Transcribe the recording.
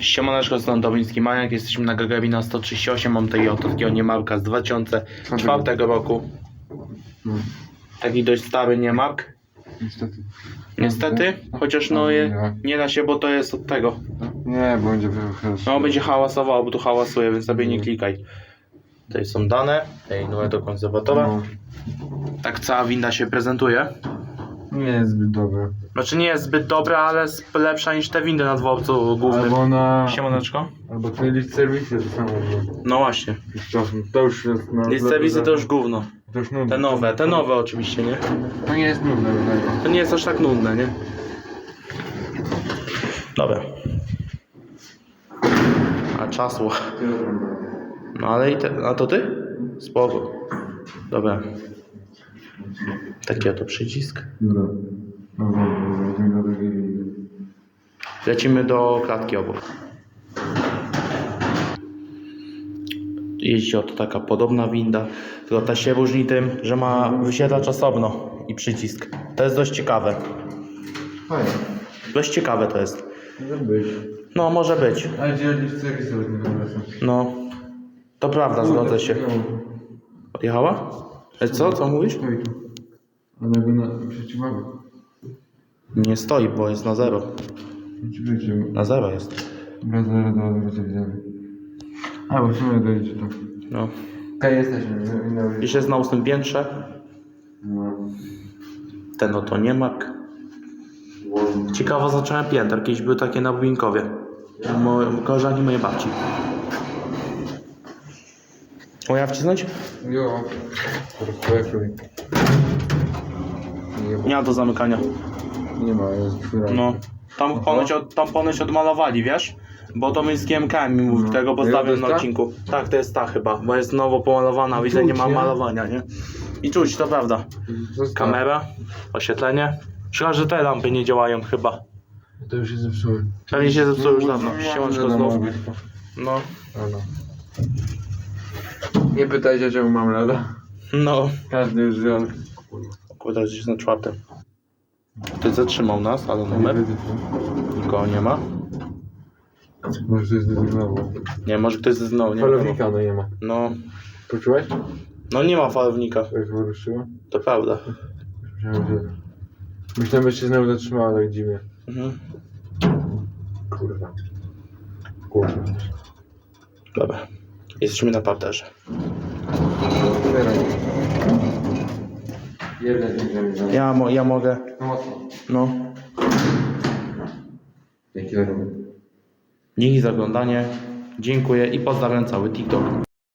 Siemaneczko, stąd Domiński Maniak, jesteśmy na Gagarina 138, mam tutaj oto takiego niemarka z 2004 roku. No, Taki dość stary niemark. niestety. Niestety, chociaż no je, nie da się, bo to jest od tego. Nie, bo będzie. No będzie hałasowało, bo tu hałasuje, więc sobie nie klikaj. Tutaj są dane, tutaj numer do konserwatora. No, Tak cała winda się prezentuje. Nie jest zbyt dobre. Znaczy nie jest zbyt dobra, ale jest lepsza niż te windy na dworcu głównym. Albo na... Siemaneczko. Albo te list serwisy to samo było. No właśnie. Już czasem. To już jest... No, List serwisy to już gówno. To już nudne. Te nowe, te nowe oczywiście, nie? To nie jest nudne, wydaje. To nie jest aż tak nudne, nie? Dobra. A czasło. No ale i te, a to ty? Spoko. Dobra. Taki oto przycisk. Dobra. Dobra. Lecimy do klatki obok. Jeździ oto taka podobna winda, tylko ta się różni tym, że ma wysiadacz osobno i przycisk. To jest dość ciekawe. Fajnie. Dość ciekawe to jest. Może być. No, może być. Ale? No, to prawda, zgodzę się. No. Odjechała? E, Co? Co mówisz? Stoi tu. Ona go na... przeciwwaga. Nie stoi, bo jest na zero. Czekajcie. Na zero jest. Dobra, zaraz, zaraz, zaraz widzimy. A, bo w sumie dojdzie to. No. Okej, jesteśmy. Już jest na ósmym piętrze. No. Ten oto niemak. Ciekawe zacząłem pięter. Kiedyś były takie na Bubinkowie. Mo, koleżanki mojej babci. O, ja wcisnąć? Jo. Nie, Nie ma do zamykania. nie ma, jest. No. Tam ponoć, od, tam ponoć odmalowali, wiesz? Bo to my z GMK mi mówi No. tego postawiłem na ta? odcinku. Tak, to jest ta chyba, bo jest nowo pomalowana, widzę, nie Czuć, ma nie? malowania, nie? I czuć, to prawda. Zostaw. Kamera, oświetlenie. Szkoda, że te lampy nie działają chyba. To już się zepsuły. Pewnie się zepsuły już dawno. No, Siemanczko no, znowu. no, No, no. Nie pytajcie, czemu mam lada. no. Każdy już wie. Kurde, gdzieś na czwartym. Ktoś zatrzymał nas, ale numer. Nikogo nie ma. Może to jest znowu. Nie, może ktoś znowu, nie wiadomo. Falownika no nie ma. No, Poczułeś? no nie ma falownika, Jak wyruszyło? to prawda. Myślałem, że... Myślałem, że się znowu zatrzymała tak dziwnie. Mhm. Kurwa. Kurwa. Dobra. Jesteśmy na parterze. Ja, mo, ja mogę. No. Dzięki za oglądanie. Dziękuję i pozdrawiam cały TikTok.